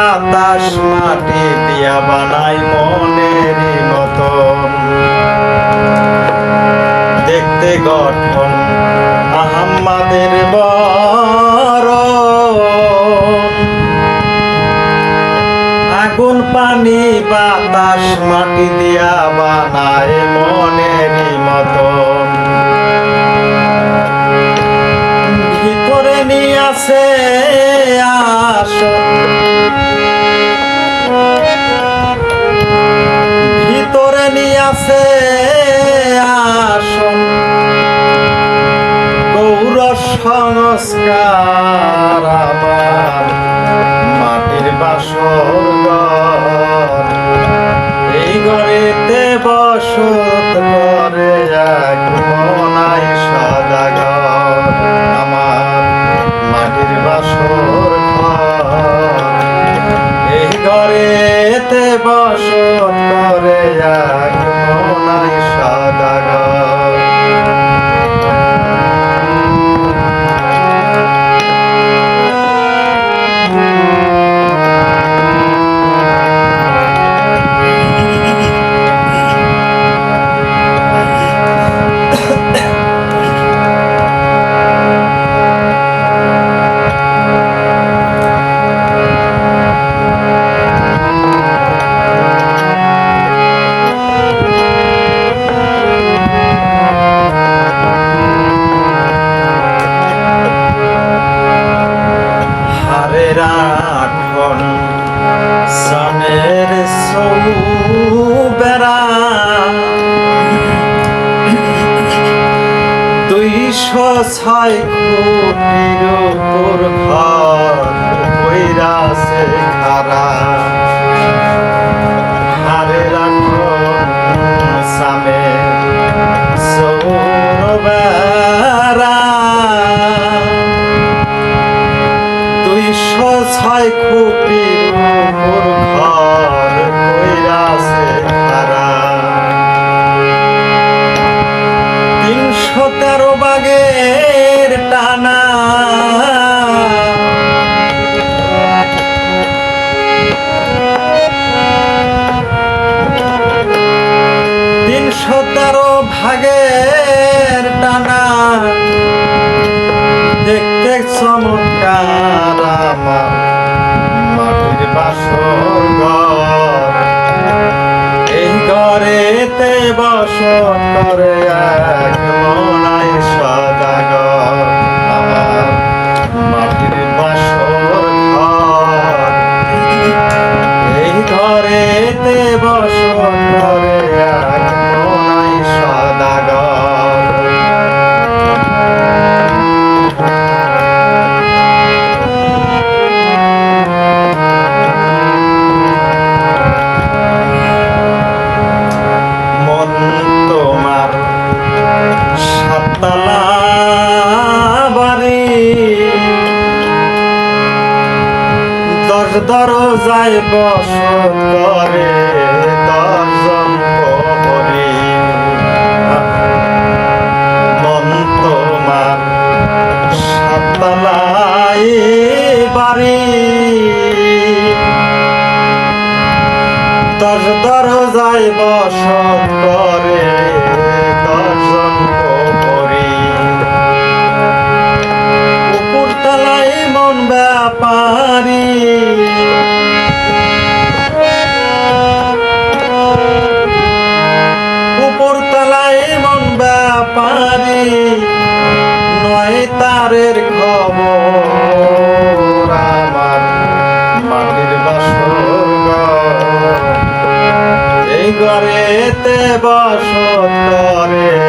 বাতাস মাটি দিয়া বানাই মনের মতন দেখতে গঠন আহম্মাদের আগুন, পানি, বাতাস মাটি দিয়া বানায় মনের মতন ভিতরে নিয়ে আসে আসন সংস্কার আমার মাটির বাসর। এই ঘরেতে বসত করে এক মনাই সদাগর আমার মাটির বাসর ঘর। এই ঘরেতে বসত করে এক মনাই সদাগর হারে দুইশো ছাই কোটির উপর ঘর কইরাছে খারা ভাগের টানা। দেখতে চমৎকার আমার। মাটির ঘর এই ঘরেতে বসত করে মাটির বসত দশ দরজায় বসত করে দশজন প্রহরী মন তোমার সাততলাই বাড়ি। দশ দরজায় বসত তারের খবর আমার মাটির বাসর এই ঘরেতে বসত